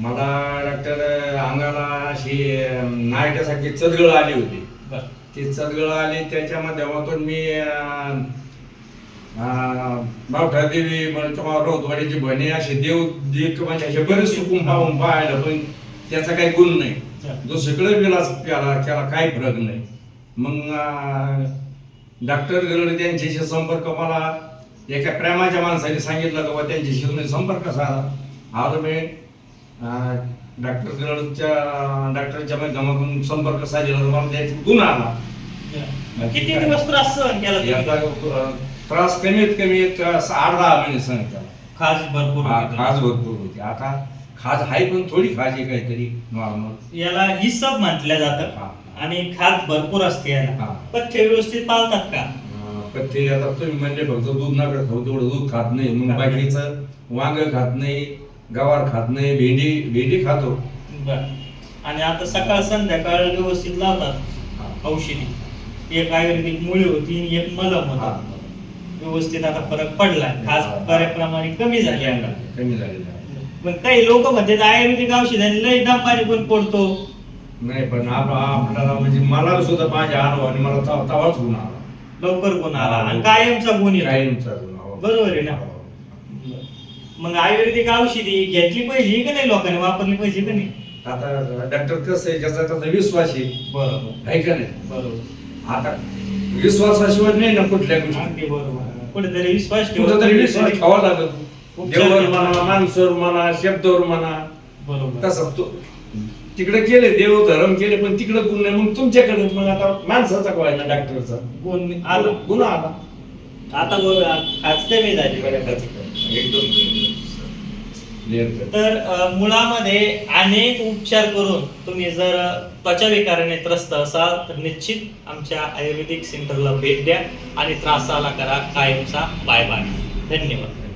मला डॉक्टर अंगाला अशी नायटासारखी चदगळ आली होती. बरं. ती चदगळ आली त्याच्या माध्यमातून मी बावठा देवी किंवा रोहतवाडीची भणी असे देव जे म्हणजे असे बरेच सुकून पाहून पाहायला पण त्याचा काही गुण नाही. दुसरीकडे विलास केला त्याला काही फरक नाही. मग डॉक्टर गरड त्यांच्याशी संपर्क मला एका प्रेमाच्या माणसाने सांगितलं की बा त्यांच्याशी तुम्ही संपर्क साधा. आलो मी. डॉक्टर गरडच्या डॉक्टरच्या माध्यमातून संपर्क साधला तर मला त्याचा गुण आला. किती दिवस त्रास सहन केला याचा त्रास कमीत कमी एक आठ दहा महिने सहन केला. खाज भरपूर हा, होती. खाज भरपूर होती. आता खाज आहे पण थोडी खाज आहे काहीतरी नॉर्मल याला हिस्सब म्हटलं जातं. आणि खाज भरपूर असते याला. पथ्य व्यवस्थित पाळतात का? पण ते आता तुम्ही म्हणजे फक्त दूध नका खाऊ तेवढं दूध खात नाही. मग बाकीचं वांग खात नाही. गवार खात नाही भेंडी भेंडी खातो बर आणि आता सकाळ संध्याकाळ व्यवस्थित लावतात. औषधी एक आयुर्वेदिक मुळी होती आणि एक मलम हा. होता व्यवस्थित आता फरक पडला खास. बऱ्याप्रमाणे कमी झाली अंगात कमी झालेलं आहे. मग काही लोक म्हणतात आयुर्वेदिक औषधाने लय दमपाणी पण पडतो नाही पण आप- आपल्याला म्हणजे मला सुद्धा माझ्या अनुभवाने मला तवा- तवाच गुण आला लवकर गुण आला आणि कायमचा गुण येतो कायमचा गुण हो. बरोबर आहे ना? हो. मग आयुर्वेदिक औषधी घेतली पाहिजे का नाही लोकांनी? वापरली पाहिजे का नाही? आता डॉक्टर कसं आहे ज्याचा त्याचा विश्वास आहे. बरोबर. आहे का नाही? बरोबर. आता विश्वासाशिवाय नाही ना कुठल्या गोष्टी. अगदी बरोबर. कुठेतरी विश्वास ठेवला कुठं तरी विश्वास ठेवा लागत उपचार देवावर. म्हणा माणसावर म्हणा शब्दावर म्हणा. बरोबर. तसं तो तिकडे केले देव धर्म केले पण तिकडे गुण नाही. मग तुमच्याकडे मग आता माणसाचा कळायला डॉक्टरचा गुण आला. गुन्हा आला. आता बघा आज कमी झाली. बऱ्यापैकी एकदम तर मुळामध्ये अनेक उपचार करून तुम्ही जर त्वचा विकाराने त्रस्त असाल तर निश्चित आमच्या आयुर्वेदिक सेंटरला भेट द्या आणि त्रासाला करा कायमचा बाय बाय धन्यवाद.